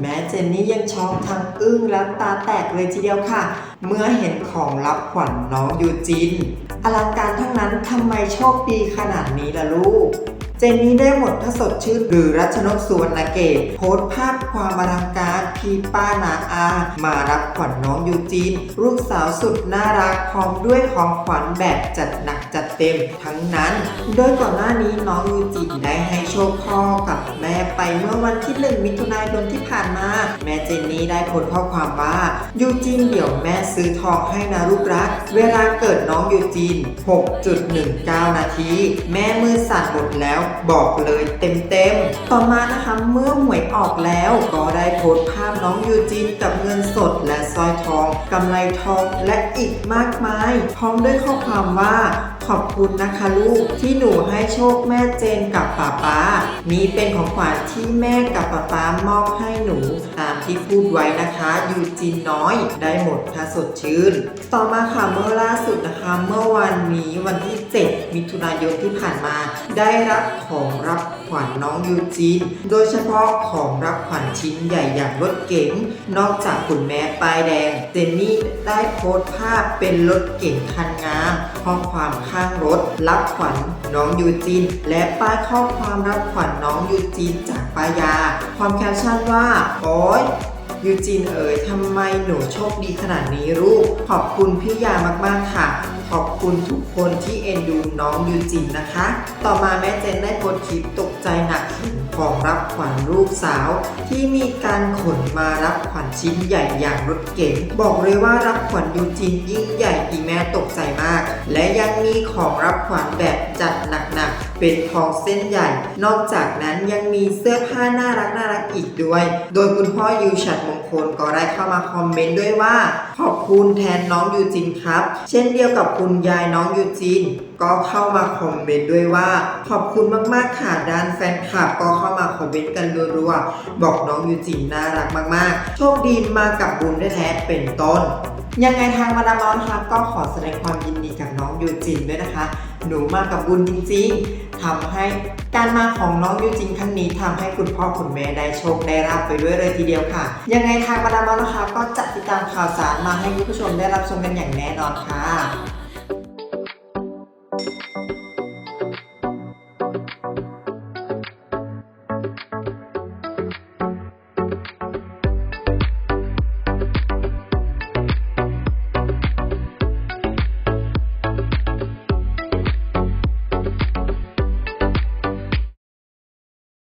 แม้เจนนี่ยังช็อกทั้งอึ้งและตาแตกเลยทีเดียวค่ะ เมื่อเห็นของรับขวัญน้องยูจิน อลังการทั้งนั้นทำไมโชคดีขนาดนี้ล่ะลูกเจนนี่ได้หมดถ้าสดชื่นหรือรัชนกสุวรรณเกตโพสต์ภาพความอลังการพี่ป้านาอา มารับขวัญน้องยูจีนลูกสาวสุดน่ารักพร้อมด้วยของขวัญแบบจัดหนักจัด เต็มทั้งนั้น โดยก่อนหน้านี้น้องยูจีนได้ให้โชคพ่อกับแม่ไปเมื่อวันที่หนึ่งมิถุนายนที่ผ่านมา แม่เจนนี่ได้โพสต์ข้อความว่ายูจีนเดี๋ยวแม่ซื้อทองให้นะลูกรัก เวลาเกิดน้องยูจีน6.19 นาที แม่มือสั่นหมดแล้วบอกเลยเต็มๆ ต่อมานะคะเมื่อหวยออกแล้วก็ได้โพสต์ภาพน้องยูจีนกับเงินสดและสร้อยทองกำไรทองและอีกมากมาย พร้อมด้วยข้อความว่า ขอบคุณนะคะลูกที่หนูให้โชคแม่เจนกับป้าป้า นี่เป็นของขวัญที่แม่กับป้าป้ามอบให้หนูตามที่พูดไว้นะคะยูจีนน้อยได้หมดถ้าสดชื่น ต่อมาค่ะเมื่อล่าสุดนะคะ เมื่อวันนี้วันที่ 7 มิถุนายนที่ผ่านมา ได้รับของรับขวัญน้องยูจีนโดยเฉพาะของรับขวัญชิ้นใหญ่อย่างรถเก๋งนอกจากคุณแม่ป้ายแดง เจนนี่ได้โพสต์ภาพเป็นรถเก๋งคันงามข้อความค่ะข้างรถ รับขวัญน้องยูจีนและป้ายข้อความรับขวัญน้องยูจีนจากป้ายา ความแคปชั่นว่า โอ๊ยยูจีนเอ๋ยทำไมหนูโชคดีขนาดนี้ลูก ขอบคุณพี่ยามาก ๆ ค่ะ ขอบคุณทุกคนที่เอ็นดูน้องยูจินนะคะ ต่อมาแม่เจนได้โพสต์คลิปตกใจหนักถึงของรับขวัญลูกสาว ที่มีการขนมารับขวัญชิ้นใหญ่อย่างรถเก๋งบอกเลยว่ารับขวัญยูจินยิ่งใหญ่ อีแม่ตกใจมาก และยังมีของรับขวัญแบบจัดหนักๆ เป็นทองเส้นใหญ่ นอกจากนั้นยังมีเสื้อผ้าน่ารักน่ารักอีกด้วย โดยคุณพ่อยูฉัดมงคลก็ได้เข้ามาคอมเมนต์ด้วยว่า ขอบคุณแทนน้องยูจินครับ เช่นเดียวกับคุณยายน้องยูจินก็เข้ามาคอมเมนต์ด้วยว่า ขอบคุณมากๆค่ะด้านแฟนคลับก็เข้ามาคอมเมนต์กันรัวๆบอกน้องยูจินน่ารักมากๆ โชคดีมากับบุญแท้ๆเป็นต้น ยังไงทางมาดามอนครับก็ขอแสดงความยินดีกับน้องยูจินด้วยนะคะ หนูมากับบุญจริงๆทำให้การมาของน้องยูจินครั้งนี้ทำให้คุณพ่อคุณแม่ได้โชคได้รับไปด้วยเลยทีเดียวค่ะ ยังไงทางมาดามอนะคะ ก็จะติดตามข่าวสารมาให้คุณผู้ชมได้รับชมกันอย่างแน่นอนค่ะ